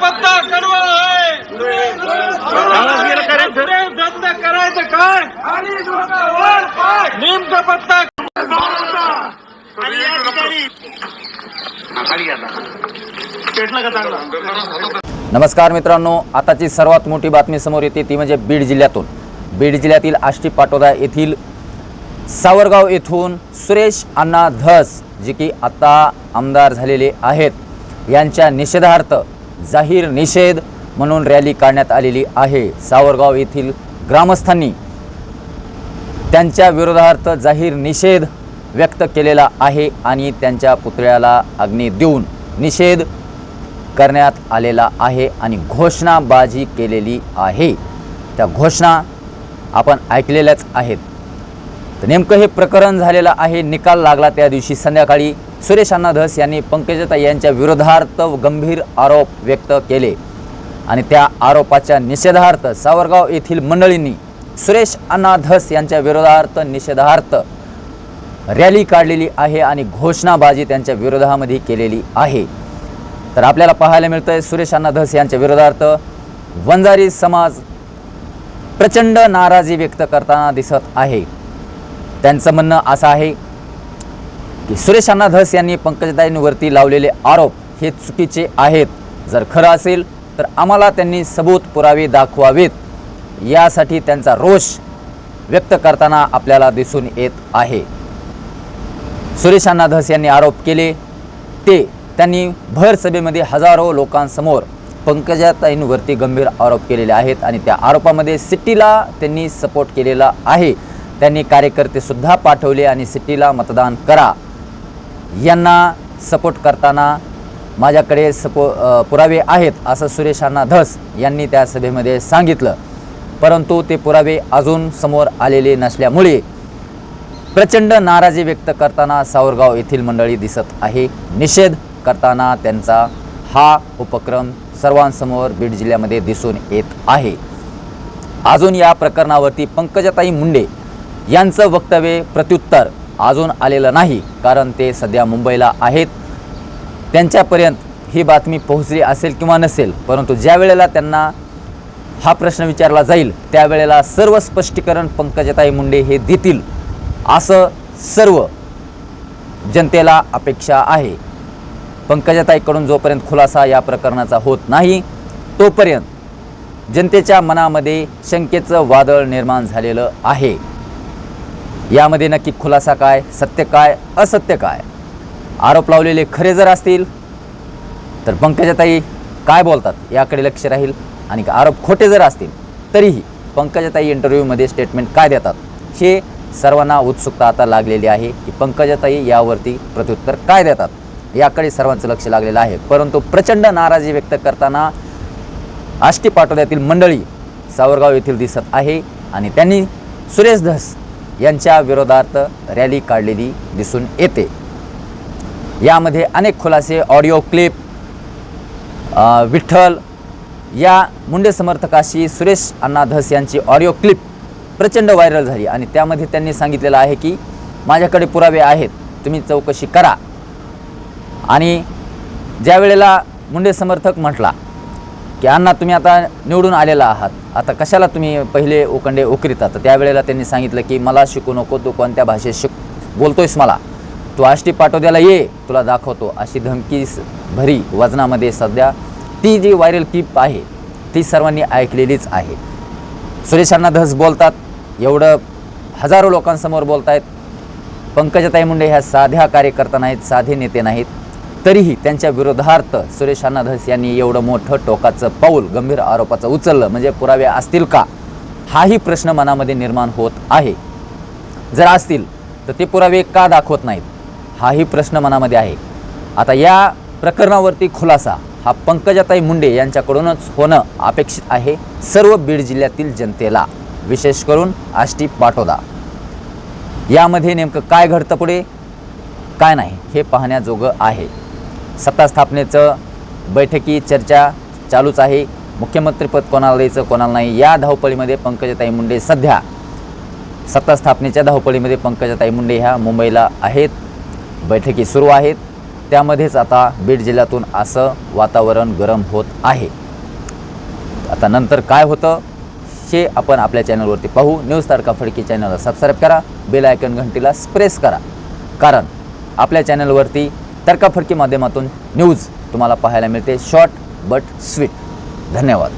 पत्ता कडवा आहे करायचं काय? आणि नमस्कार मित्रांनो आताची सर्वात मोठी बातमी समोर येते ती म्हणजे बीड जिल्ह्यातून. बीड जिल्ह्यातील आष्टी पाटोदा येथील सावरगाव येथून सुरेश अण्णा धस जे की आता आमदार झालेले आहेत यांच्या निषेधार्थ जाहीर निषेध म्हणून रॅली काढण्यात आलेली आहे. सावरगाव येथील ग्रामस्थांनी त्यांच्या विरोधार्थ जाहीर निषेध व्यक्त केलेला आहे आणि त्यांच्या पुतळ्याला अग्नी देऊन निषेध करण्यात आलेला आहे आणि घोषणाबाजी केलेली आहे. त्या घोषणा आपण ऐकलेल्याच आहेत. तर नेमकं हे प्रकरण झालेलं आहे. निकाल लागला त्या दिवशी. संध्याकाळी सुरेश अण्णा धस यांनी पंकजताई यांच्या विरोधार्थ गंभीर आरोप व्यक्त केले. आणि त्या आरोपाच्या निषेधार्थ सावरगाव येथील मंडळींनी सुरेश अण्णा धस यांच्या विरोधार्थ निषेधार्थ रॅली काढलेली आहे आणि घोषणाबाजी त्यांच्या विरोधामध्ये केलेली आहे. तर आपल्याला पाहायला मिळतं आहे सुरेश अण्णा धस यांच्या विरोधार्थ वंजारी समाज प्रचंड नाराजी व्यक्त करताना दिसत आहे. त्यांचं म्हणणं असं आहे की सुरेश अण्णा धस यांनी पंकजताईंवरती लावलेले आरोप हे चुकीचे आहेत. जर खरं असेल तर आम्हाला त्यांनी सबूत पुरावे दाखवावेत. यासाठी त्यांचा रोष व्यक्त करताना आपल्याला दिसून येत आहे. सुरेश अण्णा धस यांनी आरोप केले. ते त्यांनी भर सभेमध्ये हजारो लोकांसमोर पंकजाताईंवरती गंभीर आरोप केलेले आहेत आणि त्या आरोपामध्ये सिटीला त्यांनी सपोर्ट केलेला आहे. त्यांनी कार्यकर्तेसुद्धा पाठवले आणि सिटीला मतदान करा. यांना सपोर्ट करताना माझ्याकडे सपो पुरावे आहेत असं सुरेश अण्णा धस यांनी त्या सभेमध्ये सांगितलं. परंतु ते पुरावे अजून समोर आलेले नसल्यामुळे प्रचंड नाराजी व्यक्त करताना सावरगाव येथील मंडळी दिसत आहे. निषेध करताना त्यांचा हा उपक्रम सर्वांसमोर बीड जिल्ह्यामध्ये दिसून येत आहे. अजून या प्रकरणावरती पंकजाताई मुंडे यांचं वक्तव्य प्रत्युत्तर अजून आलेलं नाही कारण ते सध्या मुंबईला आहेत. त्यांच्यापर्यंत ही बातमी पोहोचली असेल किंवा नसेल परंतु ज्या वेळेला त्यांना हा प्रश्न विचारला जाईल त्यावेळेला सर्व स्पष्टीकरण पंकजताई मुंडे हे देतील असं सर्व जनतेला अपेक्षा आहे. पंकजाताईकडून जोपर्यंत खुलासा या प्रकरणाचा होत नाही तोपर्यंत जनतेच्या मनामध्ये शंकेचं वादळ निर्माण झालेलं आहे. यामध्ये नक्की खुलासा काय सत्य काय असत्य काय? आरोप लावलेले खरे जर असतील तर पंकजाताई काय बोलतात याकडे लक्ष राहील. आणि आरोप खोटे जर असतील तरीही पंकजाताई इंटरव्ह्यूमध्ये स्टेटमेंट काय देतात हे सर्वांना उत्सुकता आता लागलेली आहे की पंकजाताई यावरती प्रत्युत्तर काय देतात. याकडे सर्वांचं लक्ष लागलेलं आहे. परंतु प्रचंड नाराजी व्यक्त करताना आष्टी पाटोद्यातील मंडळी सावरगाव येथील दिसत आहे. आणि त्यांनी सुरेश धस यांच्या विरोधार्थ रॅली काढलेली दिसून येते. यामध्ये अनेक खुलासे ऑडिओ क्लिप विठ्ठल या मुंडे समर्थकाशी सुरेश अण्णा धस यांची ऑडिओ क्लिप प्रचंड व्हायरल झाली आणि त्यामध्ये त्यांनी सांगितलेलं आहे की माझ्याकडे पुरावे आहेत तुम्ही चौकशी करा. आणि ज्या वेळेला मुंडे समर्थक म्हटला की अण्णा तुम्ही आता निवडून आलेला आहात. आता कशाला तुम्ही पहिले उकंडे उकरीता तर त्यावेळेला त्यांनी सांगितलं की मला शिकू नको तू कोणत्या भाषेत शिक बोलतोयस मला. तू आष्टी पाठवद्याला ये तुला दाखवतो. अशी धमकी भरी वजनामध्ये सध्या ती जी व्हायरल क्लिप आहे ती सर्वांनी ऐकलेलीच आहे. सुरेश अण्णा धस बोलतात एवढं हजारो लोकांसमोर बोलत आहेत पंकजताई मुंडे ह्या साध्या कार्यकर्ता नाहीत साधे नेते नाहीत. तरीही त्यांच्या विरोधार्थ सुरेश अनाधस यांनी एवढं मोठं टोकाचं पाऊल गंभीर आरोपाचं उचललं. म्हणजे पुरावे असतील का? हाही प्रश्न मनामध्ये निर्माण होत आहे. जर असतील तर ते पुरावे का दाखवत नाहीत? हाही प्रश्न मनामध्ये आहे. आता या प्रकरणावरती खुलासा हा पंकजाताई मुंडे यांच्याकडूनच होणं अपेक्षित आहे सर्व बीड जिल्ह्यातील जनतेला. विशेष करून आष्टी पाटोदा. यामध्ये नेमकं काय घडतं पुढे? काय नाही हे पाहण्याजोगं आहे. सत्ता स्थापनेचं बैठकी चर्चा चालूच आहे. मुख्यमंत्रीपद कोणाला द्यायचं कोणाला नाही या धावपळीमध्ये पंकजाताई मुंडे सध्या सत्ता स्थापनेच्या धावपळीमध्ये पंकजाताई मुंडे ह्या मुंबईला आहेत. बैठकी सुरू आहेत. त्यामध्येच आता बीड जिल्ह्यातून असं वातावरण गरम होत आहे. आता नंतर काय होतं हे आपण आपल्या चॅनलवरती पाहू. न्यूज तारका फडकी चॅनलला सबस्क्राईब करा. बेल आयकन घंटीला स्प्रेस करा. कारण आपल्या चॅनलवरती तर्काफडकी माध्यमातून न्यूज तुम्हाला पाहायला मिळते. शॉर्ट बट स्वीट धन्यवाद.